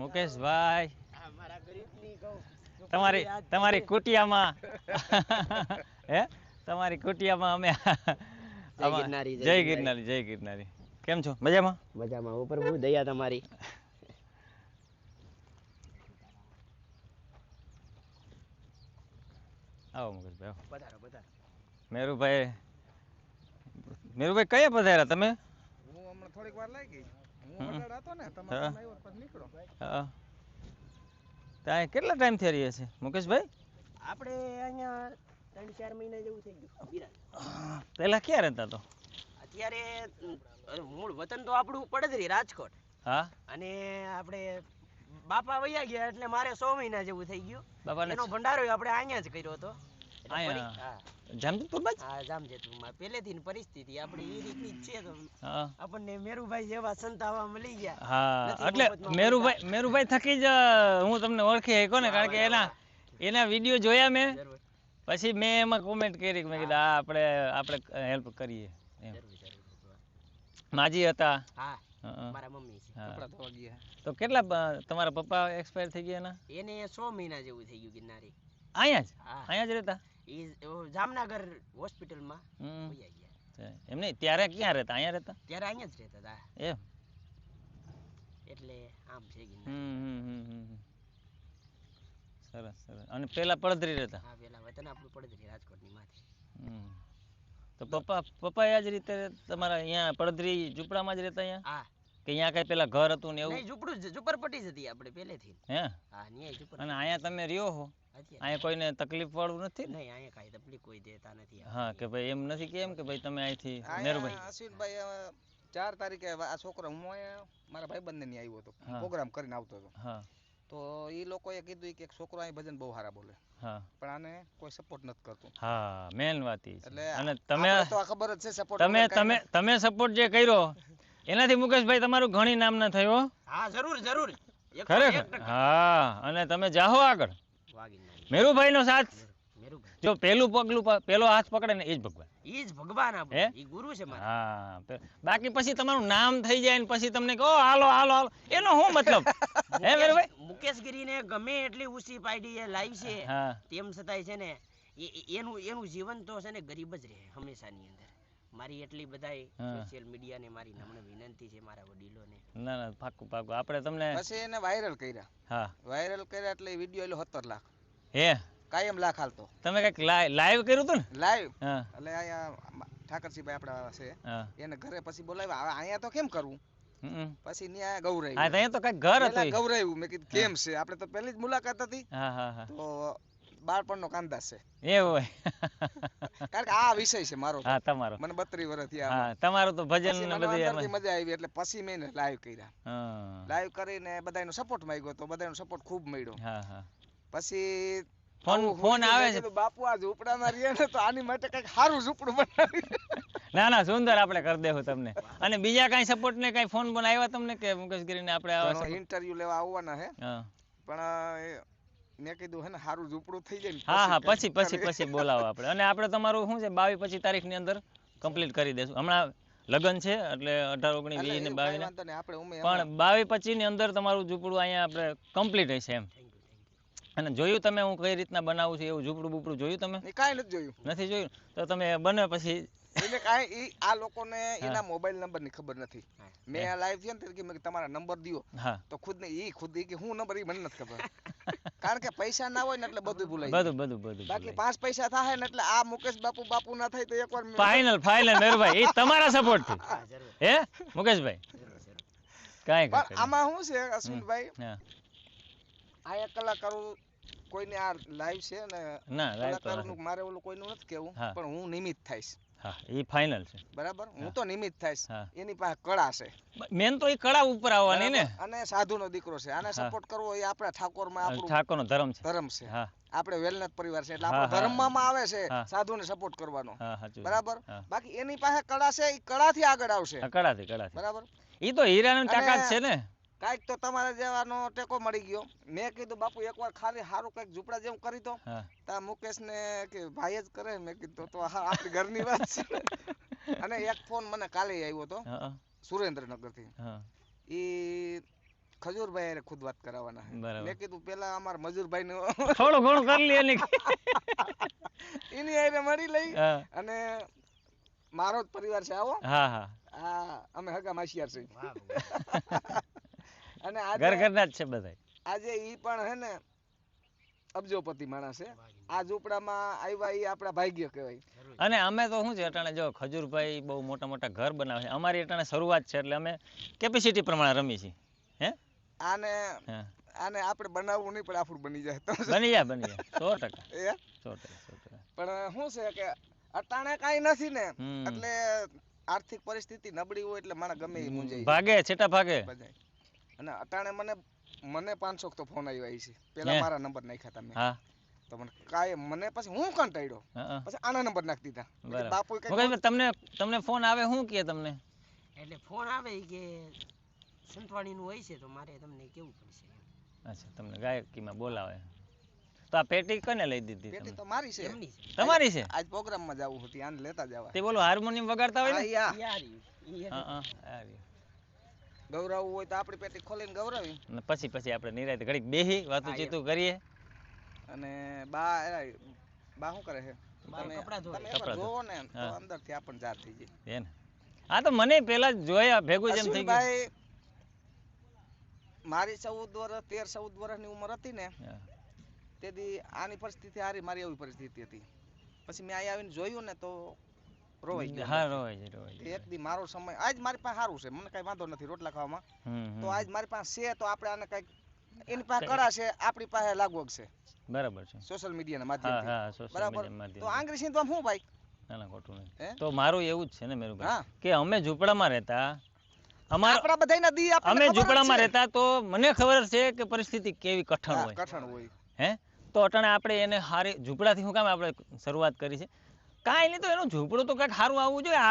મુકેશભાઈ આ મારા ગરીબની કહું. તમારી તમારી કુટિયામાં. હે? તમારી કુટિયામાં અમે ગિરનારી, જય ગિરનારી. જય ગિરનારી. કેમ છો? મજામાં? મજામાં. હું પ્રભુ દયા તમારી. આવો મુકેશભાઈ આવો. પધારો પધારો. મેરુભાઈ મેરુભાઈ કયા પધાર્યા તમે? હું હમણાં થોડીક વાર લાગી. વડાળ હતો ને હા. તમારો ફોન આવ્યો પછી નીકળો. હા. ત્યાં કેટલા ટાઈમ થઈ રહ્યા છે? મુકેશભાઈ? આપણે અહીંયા ત્રણ ચાર મહિના જેવું થઈ ગયું. પેલા પહેલા ક્યાં રહેતા તો? અત્યારે મૂળ વતન તો આપણું પડદરી રાજકોટ. હા. અને આપણે બાપા વયા ગયા એટલે મારે સો મહિના જેવું થઈ ગયું. બાપાને એનો ભંડારો આપણે અહીંયા જ કર્યો હતો. એટલે અહીંયા? પરી- હા. જામજોધપુરમાં જ? હા જામજેતપુરમાં. પહેલેથી પરિસ્થિતિ આપણી એ રીતની જ છે આપણને મેરુભાઈ જેવા સંત મળી ગયા. હા એટલે મેરુભાઈ મેરુભાઈ થકી જ હું તમને ઓળખી શકો ને કારણ કે એના એના વીડિયો જોયા મેં. પછી મેં એમાં કોમેન્ટ કરી કે મેં કીધું આ આપણે આપણે હેલ્પ કરીએ. એમ. માજી હતા. હા મારા મમ્મી છે. કપડા ધોવા ગયા. તો કેટલા તમારા પપ્પા એક્સપાયર થઈ ગયા એના? એને સો મહિના જેવું થઈ ગયું ગિરનારી. અહીંયા જ? અહીંયા જ રહેતા? એ જામનગર હોસ્પિટલમાં. વયા ગયા. એમ નહીં ત્યારે ક્યાં રહેતા? અહીંયા રહેતા? ત્યારે અહીંયા જ રહેતા હતા એમ? એટલે આમ છે. સરસ સરસ. અને પેલા પડધરી રહેતા? હા પેલા વતન આપણું પડદરી રાજકોટની માથે. તો પપ્પા પપ્પા આ જ રીતે તમારા અહીંયા પડધરી ઝૂંપડામાં જ રહેતા અહીંયા? હા. કે અહીંયા કઈ પેલા ઘર હતું ને એવું? ઝૂંપડું ઝૂંપડપટ્ટી જ હતી આપણે પહેલેથી હે? હા ન્યાય ઝૂંપડ અને અહીંયા તમે રહ્યો હો? અહીંયા કોઈને તકલીફ વાળું નથી ને? નહીં અહીંયા કાંઈ તકલીફ કોઈ દેતા નથી હા કે ભાઈ એમ નથી કે એમ કે ભાઈ તમે અહીંથી મેરુભાઈ? અશ્વિનભાઈ ચાર તારીખે આ છોકરો હું અહીંયા મારા ભાઈબંધને ત્યાં આવ્યો હતો પ્રોગ્રામ કરીને આવતો હતો. હા. તો એ લોકોએ કીધું કે છોકરો અહીં ભજન બહુ સારા બોલે. હા. પણ આને કોઈ સપોર્ટ નથી કરતું. હા મેન વાત એટલે અને તમે તો આ ખબર જ છે સપોર્ટ તમે તમે તમે સપોર્ટ જે કર્યો એનાથી મુકેશભાઈ તમારું ઘણી નામ ના થયો હા? જરૂર જરૂર. ખરેખર? હા અને તમે જાહો આગળ. વાગીને મેરુભાઈનો સાથ. જો પેલું પગલું પ- પેલો હાથ પકડે ને એ જ ભગવાન. એ જ ભગવાન હે? આપણો ગુરુ છે હા બાકી પછી તમારું નામ થઈ જાય ને પછી તમને કહો હાલો હાલો હાલો. એનો શું મતલબ? હે મેરુભાઈ? મુકેશગીરીને ગમે એટલી ઊંચી પાડી એ લાવી છે. તેમ છતાંય છે ને એ- એ- એનું એનું જીવન તો છે ને ગરીબ જ રહે હંમેશાની અંદર. મારી એટલી બધાય સોશિયલ મીડિયા ને મારી નમ્ર વિનંતી છે મારા વડીલોને. ના ના પાકું પાકું. આપણે તમને પછી એને વાયરલ કર્યા. હા. વાયરલ કર્યા એટલે વીડિયો એલો સત્તર લાખ. હે? કાયમ લાખ હાલતો. તમે કંઈક લાઈવ કર્યું હતું ને? લાઈવ એટલે અહીંયા ઠાકરસિંહભાઈ આપણા છે. એને ઘરે પછી બોલાવ્યા. હવે અહીંયા તો કેમ કરવું પછી ન્યા ગૌરાઈ હા ત્યાં તો કંઈક ઘર હતું ગૌરાયું મેં કીધું કેમ છે? આપણે તો પહેલી જ મુલાકાત હતી. હા હા તો બાળપણનો કાંદા છે. એવું હોય. આ વિષય છે મારો હા તમારો. મને બત્રીસ વર્ષ થયા હા તમારો તો ભજન ને બધી મજા આવી એટલે પછી મેં લાઈવ કર્યા. હા. લાઈવ કરીને બધાનો સપોર્ટ માંગ્યો તો બધાનો સપોર્ટ ખૂબ મળ્યો. હા હા. પછી ફોન ફોન આવે છે. બાપુ આ ઝૂંપડામાં રહે ને તો આની માટે કંઈક સારું ઝૂંપડું બનાવી ના ના સુંદર આપણે કરી દેવું તમને. અને બીજા કઈ સપોર્ટ ને કઈ ફોન બોન આવ્યા તમને કે મુકેશગીરી ને આપણે ઇન્ટરવ્યુ લેવા આવવાના હે. પણ મેં કીધું હે ને સારું ઝૂંપડું થઈ જાય હા હા પછી પછી પછી બોલાવો આપણે. અને આપણે તમારું શું છે બાવીસ પચીસ તારીખની અંદર કમ્પ્લીટ કરી દેશું. હમણાં લગ્ન છે એટલે અઢાર ઓગણીસ વીસ ને બાવીસ પણ બાવીસ પચીસની અંદર તમારું ઝૂંપડું અહીંયા આપણે કમ્પ્લીટ હશે એમ. અને જોયું તમે હું કઈ રીતના બનાવું છું એવું ઝૂંપડું બુપડું જોયું તમે? કઈ કાંઈ નથી જોયું. નથી જોયું? તો તમે બને પછી. એટલે કાંઈ ઈ આ લોકોને એના મોબાઈલ નંબરની ખબર નથી. મેં આ લાઈવ થયો ને ત્યારે કે કીધું, તમારા નંબર દિયો. હા. તો ખુદ ને ઈ ખુદ ઈ કે હું નંબર એ મને નથી ખબર. કારણ કે પૈસા ના હોય ને એટલે બધું ભૂલાય બધું બધું બધું બાકી પાંચ પૈસા થાય ને એટલે આ મુકેશ બાપુ બાપુ ના થાય તો એકવાર ફાઇનલ ફાઇનલ મેરુભાઈ એ તમારા સપોર્ટથી. હે મુકેશભાઈ? જરૂર પણ આમાં શું છે અશ્વિનભાઈ? આ એક કલાકારો કોઈને આ લાઈવ છે ને ના કલાકારોનું મારે ઓલું કોઈનું નથી કેવું પણ હું નિમિત્ત થઈશ. હા એ ફાઇનલ છે. બરાબર? હું તો નિમિત્ત થઈશ. એની પાસે કળા છે. મેન તો એ કળા ઉપર આવવાની ને? અને સાધુનો દીકરો છે. આને સપોર્ટ કરવો એ આપણા ઠાકોરમાં આપણું ઠાકોરનો ધર્મ છે. ધર્મ છે. હા. આપણે વેલનાથ પરિવાર છે એટલે હા, આપણો હા. ધર્મમાં આવે છે સાધુ સાધુને સપોર્ટ કરવાનો. બરાબર? બાકી એની પાસે કળા છે એ કળાથી આગળ આવશે. કળાથી કળાથી. બરાબર? એ તો હીરાની તાકાત છે ને? કાંઈક તો તમારા જેવાનો ટેકો મળી ગયો. મેં કીધું બાપુ એકવાર ખાલી સારું કંઈક ઝૂંપડા જેવું કરી તો તા મુકેશ ને કે ભાઈ જ કરે. મેં કીધું તો હા આપણી ઘરની વાત છે. અને એક ફોન મને કાલે આવ્યો હતો સુરેન્દ્રનગરથી હા. એ ખજૂરભાઈ હારે ખુદ વાત કરાવવાના મેં કીધું પેલા અમાર મજૂરભાઈ નું થોડું ઘણું કરી લે એની. આઈને મળી લઈ. અને મારો જ પરિવાર છે આવો. હા હા. અમે હગા માસિયાર છે. અને ઘર ઘરના જ છે બધા આજે ઈ પણ હે ને અબજોપતિ માણસ છે આ ઝૂંપડામાં આવ્યા ઈ આપણા ભાગ્ય કહેવાય. અને અમે તો શું છે અટાણે જો ખજૂરભાઈ બહુ મોટા મોટા ઘર બનાવે છે. અમારી અટાણે શરૂઆત છે એટલે અમે કેપેસિટી પ્રમાણે રમી છીએ. હે? આને આને આપણે બનાવવું નહીં પણ આપણું બની જાય. બની જાય બની જાય. સો ટકા. સો ટકા પણ શું છે કે અટાણે કાંઈ નથી ને એટલે આર્થિક પરિસ્થિતિ નબળી હોય એટલે માણસ ગમે એ મૂંઝાઈ ભાગે છેટા ભાગે. અને અટાણે મને મને પાંચસો તો ફોન આવ્યા છે. પેલા મારા નંબર નાખ્યા તમે. હા. તો મને કાય મને પછી હું કંટાળ્યો. પછી આના નંબર નાખી દીધા. મેં બાપુ તમને તમને ફોન આવે હું કે તમને? એટલે ફોન આવે કે સંતવાણીનું હોય છે તો મારે તમને કેવું પડશે. અચ્છા તમને ગાયકીમાં બોલાવે. તો આ પેટી કને લઈ દીધી પેટી તો મારી છે. એમની છે. તમારી છે? આજ પ્રોગ્રામમાં જવું હતી આને લેતા જવા. તે બોલો હાર્મોનિયમ વગાડતા હોય ને? યાર ઈ હા હા. ગૌરવવું હોય તો આપણી પેટી ખોલીને ગૌરવી અને પછી પછી આપણે નિરાયત ઘડીક બેહી વાતું હા, ચીતું કરીએ. અને બા બા શું કરે છે? તમે કપડાં ધોવે. તમે એકવાર કપડાં જોવો ને તો અંદરથી આપણને જાત થઈ જાય. હે હા તો મને પેલા જોયા ભેગું જેમ થઈ ગયું. મારી ચૌદ વર્ષ તેર ચૌદ વર્ષની ઉંમર હતી ને તેથી આની પરિસ્થિતિ હારી મારી એવી પરિસ્થિતિ હતી. પછી મેં આવીને જોયું ને તો રોવાઈ ગયો હા રોવાઈ છે રોવાઈ એક દી મારો સમય આજ મારી પાસે સારું છે મને કઈ વાંધો નથી રોટલા ખાવામાં. તો આજ મારી પાસે છે તો આપણે આને કંઈક એની પાસે કળા છે આપણી પાસે લાગવગ છે. બરાબર છે. સોશિયલ મીડિયાના માધ્યમથી. હા બરાબર? તો માધ્યમ આંગ્રેજી તો આમ શું ભાઈ? ના ના ખોટું નહીં. તો મારું એવું જ છે ને મેરુભાઈ હા. કે અમે ઝૂંપડામાં રહેતા અમારા બધાયના દી અમે ઝૂંપડામાં રહેતા તો મને ખબર છે કે પરિસ્થિતિ કેવી કઠણ હોય. કઠણ હોય. હે? તો અટાણે આપણે એને હારી ઝૂંપડાથી શું કામ આપણે શરૂઆત કરી છે? કાંઈ નહીં તો એનું ઝૂંપડું તો કંઈક સારું આવવું જોઈએ.